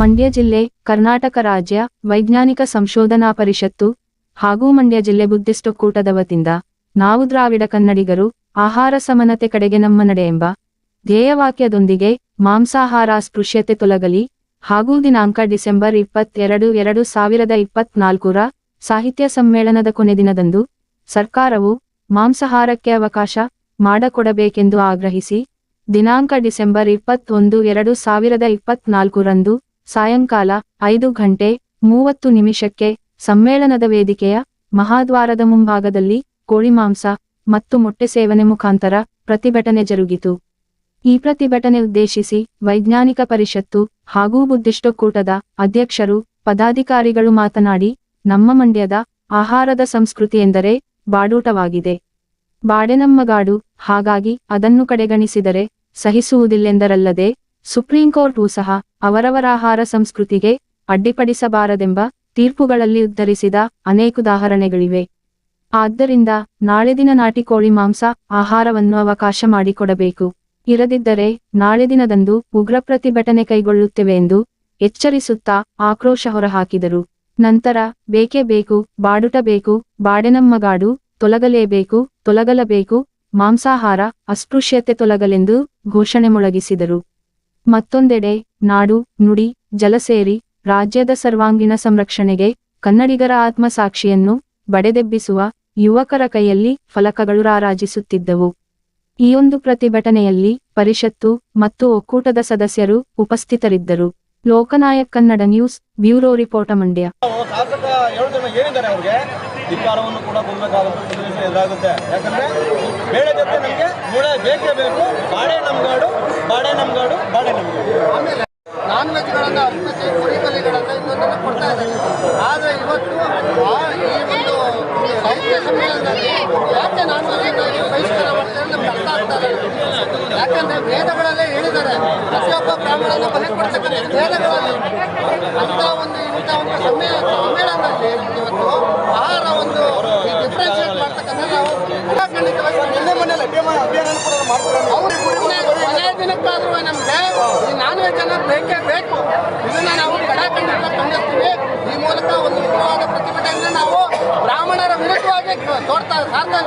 ಮಂಡ್ಯ ಜಿಲ್ಲೆ, ಕರ್ನಾಟಕ ರಾಜ್ಯ, ವೈಜ್ಞಾನಿಕ ಸಂಶೋಧನಾ ಪರಿಷತ್ತು ಹಾಗೂ ಮಂಡ್ಯ ಜಿಲ್ಲೆ ಬುದ್ಧಿಸ್ಟ್ ಒಕ್ಕೂಟದ ವತಿಯಿಂದ ನಾವು ದ್ರಾವಿಡ ಕನ್ನಡಿಗರು ಆಹಾರ ಸಮನತೆ ಕಡೆಗೆ ನಮ್ಮ ನಡೆ ಎಂಬ ಧ್ಯೇಯವಾಕ್ಯದೊಂದಿಗೆ ಮಾಂಸಾಹಾರ ಸ್ಪೃಶ್ಯತೆ ತೊಲಗಲಿ ಹಾಗೂ ದಿನಾಂಕ ಡಿಸೆಂಬರ್ ಇಪ್ಪತ್ತೆರಡು, ಎರಡು ಸಾವಿರದ ಇಪ್ಪತ್ನಾಲ್ಕರ ಸಾಹಿತ್ಯ ಸಮ್ಮೇಳನದ ಕೊನೆ ದಿನದಂದು ಸರ್ಕಾರವು ಮಾಂಸಾಹಾರಕ್ಕೆ ಅವಕಾಶ ಮಾಡಕೊಡಬೇಕೆಂದು ಆಗ್ರಹಿಸಿ, ದಿನಾಂಕ ಡಿಸೆಂಬರ್ ಇಪ್ಪತ್ತೊಂದು, ಎರಡು ಸಾವಿರದ ಇಪ್ಪತ್ನಾಲ್ಕರಂದು ಸಾಯಂಕಾಲ ಐದು ಗಂಟೆ ಮೂವತ್ತು ನಿಮಿಷಕ್ಕೆ ಸಮ್ಮೇಳನದ ವೇದಿಕೆಯ ಮಹಾದ್ವಾರದ ಮುಂಭಾಗದಲ್ಲಿ ಕೋಳಿ ಮಾಂಸ ಮತ್ತು ಮೊಟ್ಟೆ ಸೇವನೆ ಮುಖಾಂತರ ಪ್ರತಿಭಟನೆ ಜರುಗಿತು. ಈ ಪ್ರತಿಭಟನೆ ಉದ್ದೇಶಿಸಿ ವೈಜ್ಞಾನಿಕ ಪರಿಷತ್ತು ಹಾಗೂ ಬುದ್ಧಿಷ್ಟೊಕ್ಕೂಟದ ಅಧ್ಯಕ್ಷರು, ಪದಾಧಿಕಾರಿಗಳು ಮಾತನಾಡಿ, ನಮ್ಮ ಮಂಡ್ಯದ ಆಹಾರದ ಸಂಸ್ಕೃತಿ ಎಂದರೆ ಬಾಡೂಟವಾಗಿದೆ. ಬಾಡೆ ನಮ್ಮ ಗಾಡು ಹಾಗಾಗಿ ಅದನ್ನು ಕಡೆಗಣಿಸಿದರೆ ಸಹಿಸುವುದಿಲ್ಲೆಂದರಲ್ಲದೆ ಸುಪ್ರೀಂಕೋರ್ಟೂ ಸಹ ಅವರವರ ಆಹಾರ ಸಂಸ್ಕೃತಿಗೆ ಅಡ್ಡಿಪಡಿಸಬಾರದೆಂಬ ತೀರ್ಪುಗಳಲ್ಲಿ ಉದ್ಧರಿಸಿದ ಅನೇಕ ಉದಾಹರಣೆಗಳಿವೆ. ಆದ್ದರಿಂದ ನಾಳೆ ದಿನ ನಾಟಿ ಕೋಳಿ ಮಾಂಸ ಆಹಾರವನ್ನು ಅವಕಾಶ ಮಾಡಿಕೊಡಬೇಕು. ಇರದಿದ್ದರೆ ನಾಳೆ ದಿನದಂದು ಉಗ್ರ ಪ್ರತಿಭಟನೆ ಕೈಗೊಳ್ಳುತ್ತೇವೆ ಎಂದು ಎಚ್ಚರಿಸುತ್ತಾ ಆಕ್ರೋಶ ಹೊರಹಾಕಿದರು. ನಂತರ, ಬೇಕೇ ಬೇಕು, ಬಾಡುಟಬೇಕು ಬಾಡೆನಮ್ಮಗಾಡು ತೊಲಗಲೇಬೇಕು, ತೊಲಗಲಬೇಕು, ಮಾಂಸಾಹಾರ ಅಸ್ಪೃಶ್ಯತೆ ತೊಲಗಲೆಂದು ಘೋಷಣೆ ಮೊಳಗಿಸಿದರು. ಮತ್ತೊಂದೆಡೆ, ನಾಡು, ನುಡಿ, ಜಲ ಸೇರಿ, ರಾಜ್ಯದ ಸರ್ವಾಂಗೀಣ ಸಂರಕ್ಷಣೆಗೆ ಕನ್ನಡಿಗರ ಆತ್ಮಸಾಕ್ಷಿಯನ್ನು ಬಡೆದೆಬ್ಬಿಸುವ ಯುವಕರ ಕೈಯಲ್ಲಿ ಫಲಕಗಳು ರಾರಾಜಿಸುತ್ತಿದ್ದವು. ಈ ಒಂದು ಪ್ರತಿಭಟನೆಯಲ್ಲಿ ಪರಿಷತ್ತು ಮತ್ತು ಒಕ್ಕೂಟದ ಸದಸ್ಯರು ಉಪಸ್ಥಿತರಿದ್ದರು. Loknayak Kannada news, bureau report Mandya. ಬೇಕೇ ಬೇಕು, ಬಾಳೆ ನಮ್ಗಾಡು, ಬಾಳೆ ನಮ್ಗಾಡು ನಾನ್ ವೆಜ್ಗಳನ್ನು ಅರ್ಪಿಸಿ ಕುರಿಕಲಿಗಳನ್ನು ಇನ್ನೊಂದನ್ನು ಕೊಡ್ತಾ ಇದ್ದಾರೆ ಆದರೆ ಇವತ್ತು ಆ ಈ ಒಂದು ಸಾಹಿತ್ಯ ಸಮ್ಮೇಳನದಲ್ಲಿ ಯಾಕೆ ನಾನ್ ವೆಜ್ಗಾಗಿ ಬಹಿಷ್ಕಾರ ಮಾಡ್ತಾರೆ ನಮ್ಗೆ ಅರ್ಥ ಆಗ್ತಾ ಇಲ್ಲ ಯಾಕಂದ್ರೆ ವೇದಗಳಲ್ಲೇ ಹೇಳಿದ್ದಾರೆ. ಪ್ರತಿಯೊಬ್ಬ ಬ್ರಾಹ್ಮಣನ ಬಲಿ ಕೊಡ್ತಕ್ಕಂಥ ವೇದಗಳಲ್ಲಿ ಅಂತ ಒಂದು ಇಂಥ ಒಂದು ಸಮ್ಮೇ ಸಮ್ಮೇಳನದಲ್ಲಿ ಇವತ್ತು ಆಹಾರ ಒಂದು ಡಿಫ್ರೆನ್ಶಿಯೇಟ್ ಮಾಡ್ತಕ್ಕಂಥ ನಾವು ನಿನ್ನೆ ಮೊನ್ನೆ ಅಭಿಯಾನ ಅಭಿಯಾನ ಕೂಡ ಮಾಡ್ತಾರೆ ಅವ್ರು ಕೊನೆ ದಿನಕ್ಕಾದ್ರೂ ನಮ್ಗೆ ಈ ನಾನ್ ವೆಜ್ ಅನ್ನೋದು ಬೇಕೇ ಬೇಕು. ಇದನ್ನ ನಾವು ಕಡಾಖಂಡಿತ ಖಂಡಿಸ್ತೀವಿ ಈ ಮೂಲಕ ಒಂದು ಉತ್ತಮವಾದ ಪ್ರತಿಭಟನೆಯನ್ನು ನಾವು ಬ್ರಾಹ್ಮಣರ ವಿರುದ್ಧವಾಗಿ ತೋರ್ತಾ ಸಾರ್ತಾ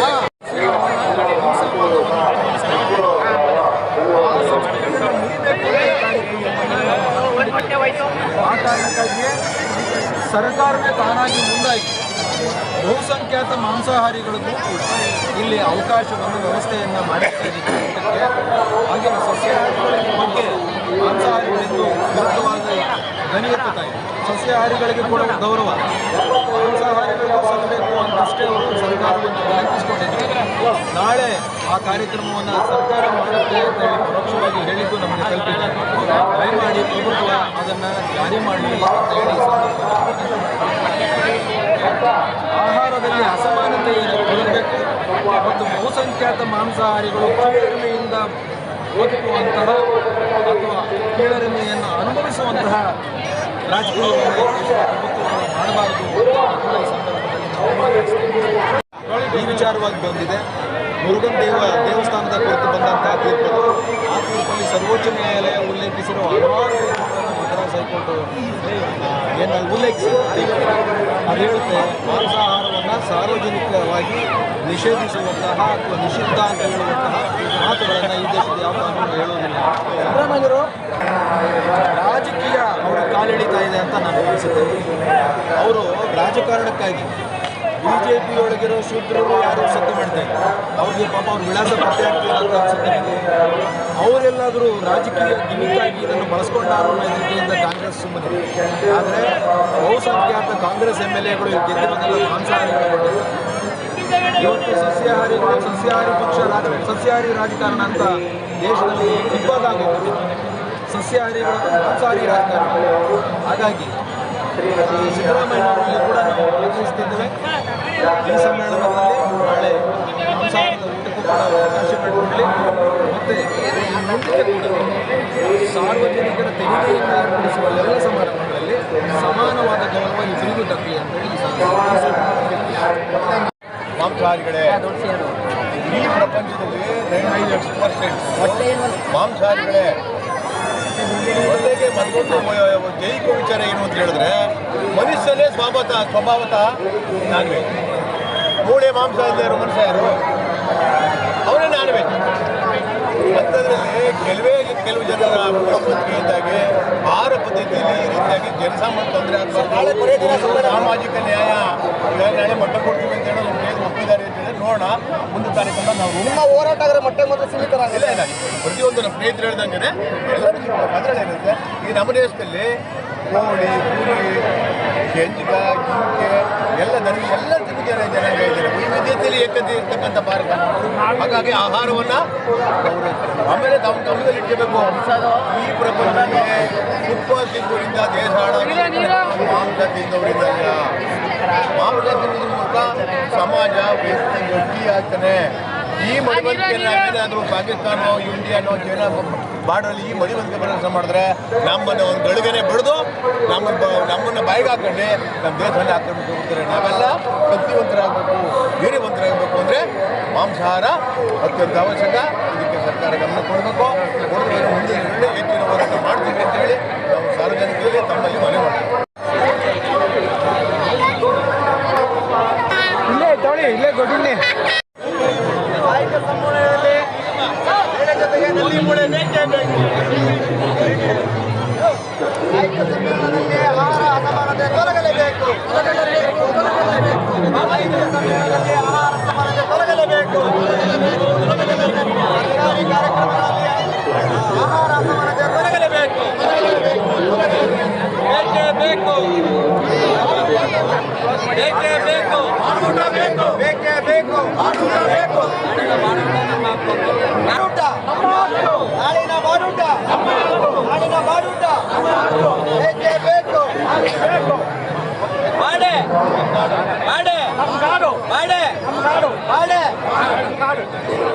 ಹಾ. ಸರ್ಕಾರವೇ ತಾನಾಗಿ ಮುಂದಾಯಿತು. ಬಹುಸಂಖ್ಯಾತ ಮಾಂಸಾಹಾರಿಗಳಿಗೂ ಇಲ್ಲಿ ಅವಕಾಶವನ್ನು ವ್ಯವಸ್ಥೆಯನ್ನು ಮಾಡಿದ್ದಕ್ಕೆ ಹಾಗೆ ಸಸ್ಯಾಹಾರಿಗಳ ಬಗ್ಗೆ ಮಾಂಸಾಹಾರಿಗಳೆಂದು ಧ್ವನಿ ಎತ್ತುತ್ತಾ ಇದೆ. ಸಸ್ಯಾಹಾರಿಗಳಿಗೆ ಕೂಡ ಗೌರವ. ಮಾಂಸಾಹಾರಿಗಳಿಗೂ ಸಲ್ಲಬೇಕು ಅಂತಷ್ಟೇ ಅವರು ಸರ್ಕಾರದಿಂದ ನಾಳೆ ಆ ಕಾರ್ಯಕ್ರಮವನ್ನು ಸರ್ಕಾರ ಮಾಡುತ್ತೆ ಅಂತ ಹೇಳಿ ಪರೋಕ್ಷವಾಗಿ ಹೇಳಿದ್ದು ನಮಗೆ ತಲುಪಿದೆ. ದಯಮಾಡಿ ಪ್ರಭುತ್ವ ಅದನ್ನು ಜಾರಿ ಮಾಡಿ ಅಂತ ಹೇಳಿ ಆಹಾರದಲ್ಲಿ ಅಸಮಾನತೆ ಇರಬೇಕು ಮತ್ತು ಬಹುಸಂಖ್ಯಾತ ಮಾಂಸಾಹಾರಿಗಳು ಕೀಳರಿಮೆಯಿಂದ ಬದುಕುವಂತಹ ಅಥವಾ ಕೀಳರಿಮೆಯನ್ನು ಅನುಭವಿಸುವಂತಹ ರಾಜಕೀಯ ಪ್ರಭುತ್ವವನ್ನು ಮಾಡಬಾರದು ಅಂತ ಕೂಡ ಈ ಸಂದರ್ಭದಲ್ಲಿ ನಾವು ಮಾತಾಡ್ತೀವಿ. ಈ ವಿಚಾರವಾಗಿ ಬಂದಿದೆ. ಮುರುಗನ್ ದೇವ ದೇವಸ್ಥಾನದ ಕುರಿತು ಬಂದಂತಹ ತೀರ್ಪು ಆ ತೀರ್ಪಲ್ಲಿ ಸರ್ವೋಚ್ಚ ನ್ಯಾಯಾಲಯ ಉಲ್ಲೇಖಿಸಿರುವ ಹಲವಾರು ಮದ್ರಾಸ್ ಹೈಕೋರ್ಟ್ ಏನು ಉಲ್ಲೇಖಿಸಿದೆ ಅದು ಹೇಳುತ್ತೆ ಮಾಂಸಾಹಾರವನ್ನು ಸಾರ್ವಜನಿಕವಾಗಿ ನಿಷೇಧಿಸುವಂತಹ ಅಥವಾ ನಿಷಿದ್ಧ ಅಂತ ಹೇಳುವಂತಹ ಮಾತುಗಳನ್ನು ಈ ದೇಶದ ಯಾವ ಕಾನೂನು ಹೇಳೋದಿಲ್ಲ. ಸಿದ್ದರಾಮಯ್ಯರು ರಾಜಕೀಯ ಅವರ ಕಾಲೆಳಿತಾ ಇದೆ ಅಂತ ನಾನು ಭಾವಿಸುತ್ತೇನೆ. ಅವರು ರಾಜಕಾರಣಕ್ಕಾಗಿ ಬಿ ಜೆ ಪಿಯೊಳಗಿರೋ ಶೂದ್ರರು ಯಾರು ಸದ್ದು ಮಾಡ್ತಾ ಇದ್ದಾರೆ ಅವ್ರಿಗೆ ಪಾಪ ಅವ್ರ ವಿಳಾಸ ಪತ್ತೆ ಆಗ್ತಿಲ್ಲ ಅಂತ ಅನ್ಸುತ್ತೆ. ಅವರೆಲ್ಲಾದರೂ ರಾಜಕೀಯ ಗಿಮಿಕ್ಕಾಗಿ ಇದನ್ನು ಬಳಸ್ಕೊಂಡಾರು ರೀತಿಯಿಂದ ಕಾಂಗ್ರೆಸ್ ಸುಮ್ಮನೆ. ಆದರೆ ಬಹುಸಂಖ್ಯಾತ ಕಾಂಗ್ರೆಸ್ ಎಂ ಎಲ್ ಎಗಳು ಗೆದ್ದಿರೋದೆಲ್ಲ ಮಾಂಸಾಹಾರಿಗಳು ಇವತ್ತು ಸಸ್ಯಾಹಾರಿಗಳು ಸಸ್ಯಾಹಾರಿ ಪಕ್ಷ ರಾಜ, ಸಸ್ಯಾಹಾರಿ ರಾಜಕಾರಣ ಅಂತ ದೇಶದಲ್ಲಿ ಇಬ್ಬಾಗಿ ಸಸ್ಯಾಹಾರಿಗಳು ಮಾಂಸಾಹಾರಿ ರಾಜಕಾರಣ. ಹಾಗಾಗಿ ಸಿದ್ದರಾಮಯ್ಯನವರಲ್ಲಿ ಕೂಡ ನಾವು ಆಗ್ರಹಿಸ್ತಿದ್ದೇವೆ ಈ ಸಮ್ಮೇಳನದಲ್ಲಿ ನಾಳೆ ಮಾಡಿಕೊಡಲಿ ಮತ್ತು ಸಾರ್ವಜನಿಕರ ತೆರಿಗೆಯನ್ನು ಏರ್ಪಡಿಸುವ ಎಲ್ಲ ಸಮಾರಂಭಗಳಲ್ಲಿ ಸಮಾನವಾದ ಗೌರವ ಇಬ್ಬರಿಗೂ ದಕ್ಕಲಿ ಅಂತ ಹೇಳಿ ಈ ಸಂದರ್ಭದಲ್ಲಿ ಮಾಂಸಾಹಾರಿಗಳೇ, ಈ ಪ್ರಪಂಚದಲ್ಲಿ ಎಕ್ಸ್ ಪರ್ಸೆಂಟ್ ಮಾಂಸಾಹಾರಿಗಳೇ. ಮತ್ತೊಂದು ಜೈವಿಕ ವಿಚಾರ ಏನು ಅಂತ ಹೇಳಿದ್ರೆ, ಮನುಷ್ಯನೇ ಸ್ವಭಾವತ ಸ್ವಭಾವತ ನಾನ್ ವೆಜ್ ಮೂಳೆ ಮಾಂಸ ಇಲ್ಲದೆ ಇರೋ ಮನುಷ್ಯ ಯಾರು? ಅವರೇ ನಾನ್ ವೆಜ್ ಅಂಥದ್ರಲ್ಲಿ ಕೆಲವೇ ಕೆಲವು ಜನರ ಇದ್ದಾಗೆ ಆಹಾರ ಪದ್ಧತಿಯಲ್ಲಿ ಈ ರೀತಿಯಾಗಿ ಜನಸಾಮಾನ್ಯ ತೊಂದರೆ ಅಥವಾ ನಾಳೆ ಕೊನೆ ದಿನ ಸಾಮಾಜಿಕ ನ್ಯಾಯ ಇವಾಗ ನಾಳೆ ಮಟ್ಟ ಕೊಡ್ತೀವಿ ಅಂತ ಹೇಳಿ ಒಂದು ಏನು ಒಪ್ಪಿದ್ದಾರೆ ಅಂತ ಹೇಳಿ ನೋಡೋಣ ಮುಂದೆ ಕಾರ್ಯಕ್ರಮ ನಾವು ನಿಮ್ಮ ಹೋರಾಟಗಾರ ಮೊಟ್ಟೆ ಮೊದಲು ಸೀಮಿತರಾಗಿಲ್ಲ ಇಲ್ಲ ಇಲ್ಲ ಪ್ರತಿಯೊಂದು ನಮ್ಮ ಸ್ನೇಹಿತರು ಹೇಳ್ದಂಗೆ ಎಲ್ಲರೂ ಸಿಗ್ತಾರೆ ಅದರಲ್ಲಿ ಏನಿರುತ್ತೆ ಈ ನಮ್ಮ ದೇಶದಲ್ಲಿ ಕೋಳಿ ಕುರಿ ಕೆಂಜಿಗ ಜಿಂಕೆ ಎಲ್ಲ ದನ ಎಲ್ಲ ತಿಂದಿಗೆ ಜನಾಂಗ ವೈವಿಧ್ಯತೆಯಲ್ಲಿ ಏಕತೆ ಇರ್ತಕ್ಕಂಥ ಭಾರತ ಹಾಗಾಗಿ ಆಹಾರವನ್ನ. ಆಮೇಲೆ ತಮ್ಮ ತಮ್ಮದಲ್ಲಿ ಇಟ್ಟಬೇಕು ಈ ಪ್ರಪಂಚಕ್ಕೆ ಫುಟ್ಬಾಲ್ ತಿಂದವರಿಂದ, ದೇಶ ಮಾಂಸ ತಿಂದವರಿಂದ, ಮಾಂಸ ತಿನ್ನೋದ್ರ ಮೂಲಕ ಸಮಾಜ ವ್ಯಕ್ತಿ ಗಟ್ಟಿ ಆಗ್ತಾನೆ ಈ ಮಡಿವಂತಿಕೆಯನ್ನು ಪಾಕಿಸ್ತಾನ, ಇಂಡಿಯಾನೋ ಚೈನಾ ಬಾರ್ಡರಲ್ಲಿ ಈ ಮಡಿವಂತಿಕೆ ಪ್ರದರ್ಶನ ಮಾಡಿದ್ರೆ ನಮ್ಮನ್ನು ಒಂದು ಗಳಿಗೆನೆ ಬಿಡದು ನಮ್ಮ ನಮ್ಮನ್ನ ಬಾಯಿಗೆ ಹಾಕೊಂಡು ನಮ್ಮ ದೇಶದಲ್ಲಿ ಆಕ್ರಮಿಸಿ ಹೋಗ್ತಾರೆ ನಾವೆಲ್ಲ ಶಕ್ತಿವಂತರಾಗಬೇಕು, ವೀರ್ಯವಂತರಾಗಬೇಕು ಅಂದರೆ ಮಾಂಸಾಹಾರ ಅತ್ಯಂತ ಅವಶ್ಯಕ. ಇದಕ್ಕೆ ಸರ್ಕಾರ ಗಮನ ಕೊಡಬೇಕು ಮುಂದಿನ ದಿನಗಳಲ್ಲಿ ಹೆಚ್ಚಿನ ಹೋರಾಟ ಮಾಡ್ತೀವಿ ಅಂತೇಳಿ ನಾವು ಸಾರ್ವಜನಿಕರಿಗೆ ತಮ್ಮಲ್ಲಿ ಮನವಿ ಮಾಡ್ತೀವಿ ಸಾಹಿತ್ಯ ಸಮ್ಮೇಳನದಲ್ಲಿ ಬೇರೆ ಜೊತೆಗೆ ನಲ್ಲಿ ಮೂಳೆ ಬೇಕೇ ಬೇಕು ಸಾಹಿತ್ಯ ಸಮ್ಮೇಳನದಲ್ಲಿ ಆಹಾರ ಅಸಮಾನತೆ ತೊಲಗಲೇಬೇಕು ತೊಲಗಲೇಬೇಕು ತೊಲಗಲೇಬೇಕು ಸಾಹಿತ್ಯ ಸಮ್ಮೇಳನದಲ್ಲಿ ಆಹಾರ ಅಸಮಾನತೆ ತೊಲಗಲೇಬೇಕು ಸರ್ಕಾರಿ ಕಾರ್ಯಕ್ರಮಗಳಲ್ಲಿ ಆಹಾರ ಅಸಮಾನತೆ ಬೇಕು. ಬೇಕೇ. ಬೇಕು ಬೇಕೇ ಬೇಕು ಊಟ ಬೇಕು ಬೇಕೇ ಬೇಕು ಊಟ ಬೇಕು ಬಾಡೂಟ ನಾಳಿನ ಬಾಡೂಟ ನಾಳಿನ ಬಾಡೂಟ ಬೇಕೇ ಬೇಕು ಬಾಡೆ ಬಾಡೆ ಬಾಡೆ ಬಾಡೆ